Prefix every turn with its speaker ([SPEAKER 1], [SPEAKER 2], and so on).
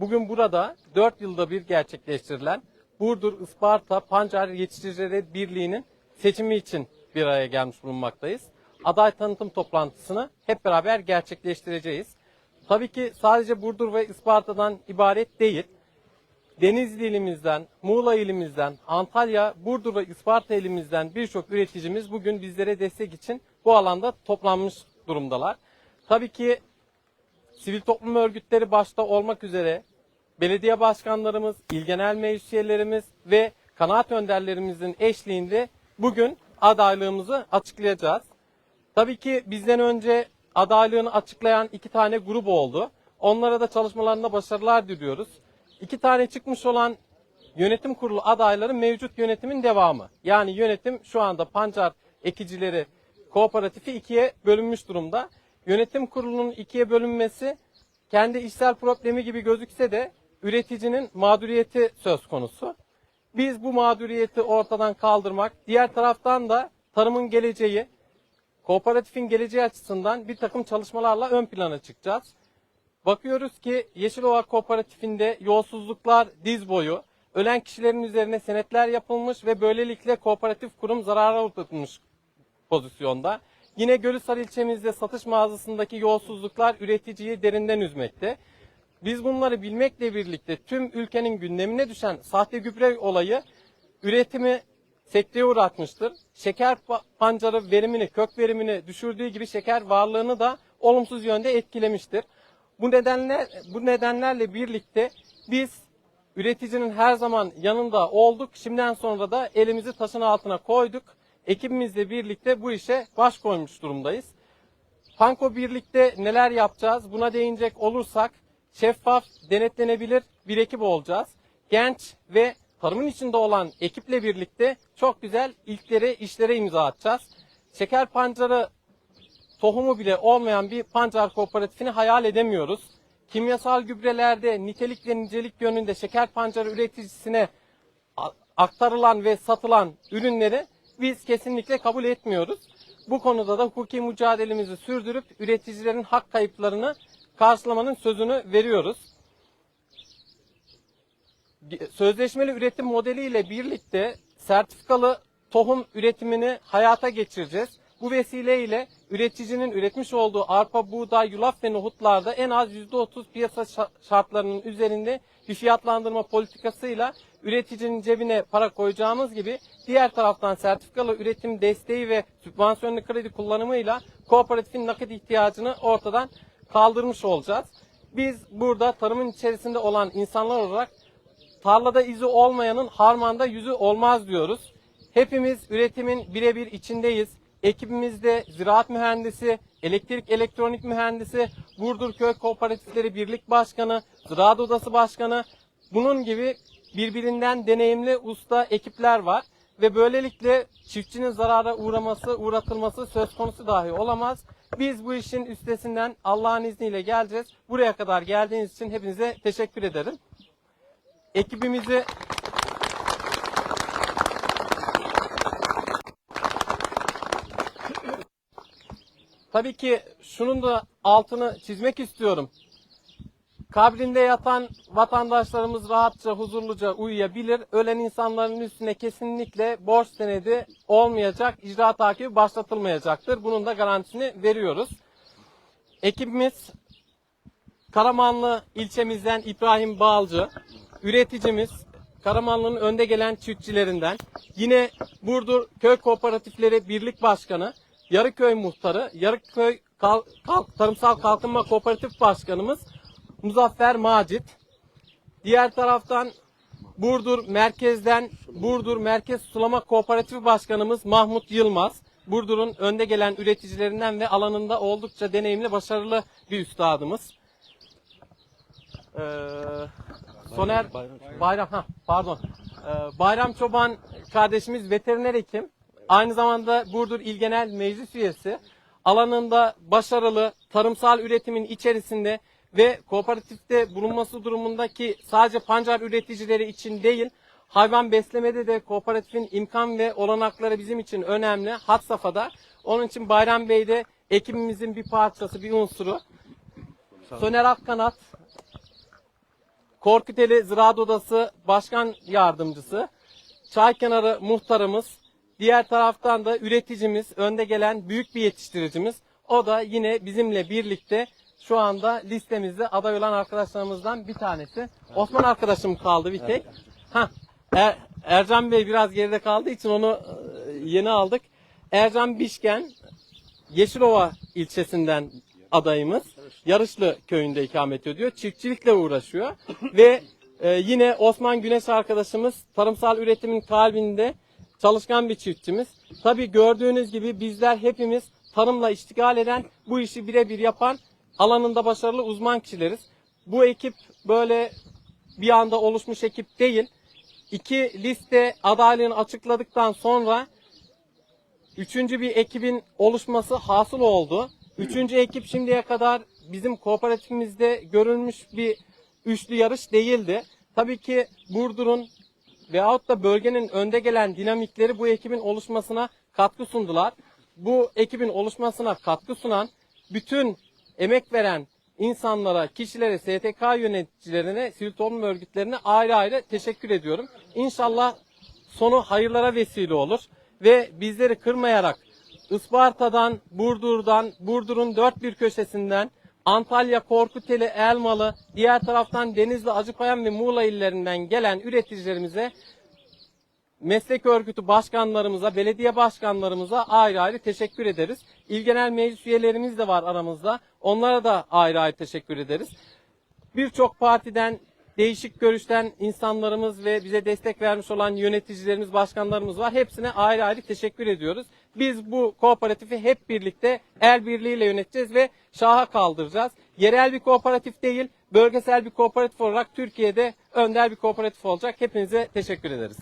[SPEAKER 1] bugün burada 4 yılda bir gerçekleştirilen Burdur Isparta Pancar Yetiştiricileri Birliği'nin seçimi için bir araya gelmiş bulunmaktayız. Aday tanıtım toplantısını hep beraber gerçekleştireceğiz. Tabii ki sadece Burdur ve Isparta'dan ibaret değil. Denizli ilimizden, Muğla ilimizden, Antalya, Burdur ve Isparta ilimizden birçok üreticimiz bugün bizlere destek için bu alanda toplanmış durumdalar. Tabii ki sivil toplum örgütleri başta olmak üzere belediye başkanlarımız, il genel meclis üyelerimiz ve kanaat önderlerimizin eşliğinde bugün adaylığımızı açıklayacağız. Tabii ki bizden önce adaylığını açıklayan iki tane grup oldu. Onlara da çalışmalarında başarılar diliyoruz. İki tane çıkmış olan yönetim kurulu adayları mevcut yönetimin devamı. Yani yönetim şu anda pancar ekicileri kooperatifi ikiye bölünmüş durumda. Yönetim kurulunun ikiye bölünmesi kendi işsel problemi gibi gözükse de üreticinin mağduriyeti söz konusu. Biz bu mağduriyeti ortadan kaldırmak, diğer taraftan da tarımın geleceği, kooperatifin geleceği açısından bir takım çalışmalarla ön plana çıkacağız. Bakıyoruz ki Yeşilova Kooperatifinde yolsuzluklar diz boyu, ölen kişilerin üzerine senetler yapılmış ve böylelikle kooperatif kurum zarara uğratılmış pozisyonda. Yine Gölhisar ilçemizde satış mağazasındaki yolsuzluklar üreticiyi derinden üzmekte. Biz bunları bilmekle birlikte tüm ülkenin gündemine düşen sahte gübre olayı üretimi sekteye uğratmıştır. Şeker pa- pancarı verimini, kök verimini düşürdüğü gibi şeker varlığını da olumsuz yönde etkilemiştir. Bu nedenle bu nedenlerle birlikte biz üreticinin her zaman yanında olduk. Şimdiden sonra da elimizi taşın altına koyduk. Ekibimizle birlikte bu işe baş koymuş durumdayız. Panko birlikte neler yapacağız? Buna değinecek olursak şeffaf, denetlenebilir bir ekip olacağız. Genç ve tarımın içinde olan ekiple birlikte çok güzel ilklere, işlere imza atacağız. Şeker pancarı tohumu bile olmayan bir pancar kooperatifini hayal edemiyoruz. Kimyasal gübrelerde nitelik ve nicelik yönünde şeker pancarı üreticisine aktarılan ve satılan ürünleri biz kesinlikle kabul etmiyoruz. Bu konuda da hukuki mücadelemizi sürdürüp üreticilerin hak kayıplarını karşılamanın sözünü veriyoruz. Sözleşmeli üretim modeliyle birlikte sertifikalı tohum üretimini hayata geçireceğiz. Bu vesileyle üreticinin üretmiş olduğu arpa, buğday, yulaf ve nohutlarda en az %30 piyasa şa- şartlarının üzerinde bir fiyatlandırma politikasıyla üreticinin cebine para koyacağımız gibi diğer taraftan sertifikalı üretim desteği ve sübvansiyonlu kredi kullanımıyla kooperatifin nakit ihtiyacını ortadan kaldırmış olacağız. Biz burada tarımın içerisinde olan insanlar olarak tarlada izi olmayanın harmanda yüzü olmaz diyoruz. Hepimiz üretimin birebir içindeyiz. Ekibimizde ziraat mühendisi, elektrik elektronik mühendisi, Burdur Köy Kooperatifleri Birlik Başkanı, Ziraat Odası Başkanı, bunun gibi birbirinden deneyimli usta ekipler var. Ve böylelikle çiftçinin zarara uğraması, uğratılması söz konusu dahi olamaz. Biz bu işin üstesinden Allah'ın izniyle geleceğiz. Buraya kadar geldiğiniz için hepinize teşekkür ederim. Ekibimizi Tabii ki şunun da altını çizmek istiyorum. Kabrinde yatan vatandaşlarımız rahatça, huzurluca uyuyabilir. Ölen insanların üstüne kesinlikle borç senedi olmayacak, icra takibi başlatılmayacaktır. Bunun da garantisini veriyoruz. Ekibimiz Karamanlı ilçemizden İbrahim Balcı, üreticimiz, Karamanlı'nın önde gelen çiftçilerinden, yine Burdur Köy Kooperatifleri Birlik Başkanı, Yarıköy Muhtarı, Yarıköy Kal- Kalk- Tarımsal Kalkınma Kooperatif Başkanımız Muzaffer Macit. Diğer taraftan Burdur Merkez'den Burdur Merkez Sulama Kooperatifi Başkanımız Mahmut Yılmaz. Burdur'un önde gelen üreticilerinden ve alanında oldukça deneyimli, başarılı bir üstadımız. Ee, Soner Bayram, ha, pardon. Ee, Bayram Çoban kardeşimiz veteriner hekim. Aynı zamanda Burdur İl Genel Meclis üyesi. Alanında başarılı tarımsal üretimin içerisinde ve kooperatifte bulunması durumundaki sadece pancar üreticileri için değil, hayvan beslemede de kooperatifin imkan ve olanakları bizim için önemli. Hat safhada. Onun için Bayram Bey de ekibimizin bir parçası, bir unsuru. Soner Akkanat Korkuteli Ziraat Odası Başkan Yardımcısı, Çaykenarı Muhtarımız, diğer taraftan da üreticimiz, önde gelen büyük bir yetiştiricimiz. O da yine bizimle birlikte şu anda listemizde aday olan arkadaşlarımızdan bir tanesi. Osman arkadaşım kaldı bir tek. Hah, Er- Ercan Bey biraz geride kaldığı için onu e, yeni aldık. Ercan Bişken, Yeşilova ilçesinden adayımız. Yarışlı köyünde ikamet ediyor. Çiftçilikle uğraşıyor. Ve e, yine Osman Güneş arkadaşımız tarımsal üretimin kalbinde çalışkan bir çiftçimiz. Tabii gördüğünüz gibi bizler hepimiz tarımla iştigal eden, bu işi birebir yapan, alanında başarılı uzman kişileriz. Bu ekip böyle bir anda oluşmuş ekip değil. İki liste adaylığını açıkladıktan sonra Üçüncü bir ekibin oluşması hasıl oldu. Üçüncü ekip şimdiye kadar bizim kooperatifimizde görülmüş bir üçlü yarış değildi. Tabii ki Burdur'un veyahut da bölgenin önde gelen dinamikleri bu ekibin oluşmasına katkı sundular. Bu ekibin oluşmasına katkı sunan bütün emek veren insanlara, kişilere, STK yöneticilerine, sivil toplum örgütlerine ayrı ayrı teşekkür ediyorum. İnşallah sonu hayırlara vesile olur ve bizleri kırmayarak Isparta'dan, Burdur'dan, Burdur'un dört bir köşesinden, Antalya, Korkuteli, Elmalı, diğer taraftan Denizli, Acıpayam ve Muğla illerinden gelen üreticilerimize meslek örgütü başkanlarımıza, belediye başkanlarımıza ayrı ayrı teşekkür ederiz. İl Genel Meclis üyelerimiz de var aramızda. Onlara da ayrı ayrı teşekkür ederiz. Birçok partiden, değişik görüşten insanlarımız ve bize destek vermiş olan yöneticilerimiz, başkanlarımız var. Hepsine ayrı ayrı teşekkür ediyoruz. Biz bu kooperatifi hep birlikte el birliğiyle yöneteceğiz ve şaha kaldıracağız. Yerel bir kooperatif değil, bölgesel bir kooperatif olarak Türkiye'de önder bir kooperatif olacak. Hepinize teşekkür ederiz.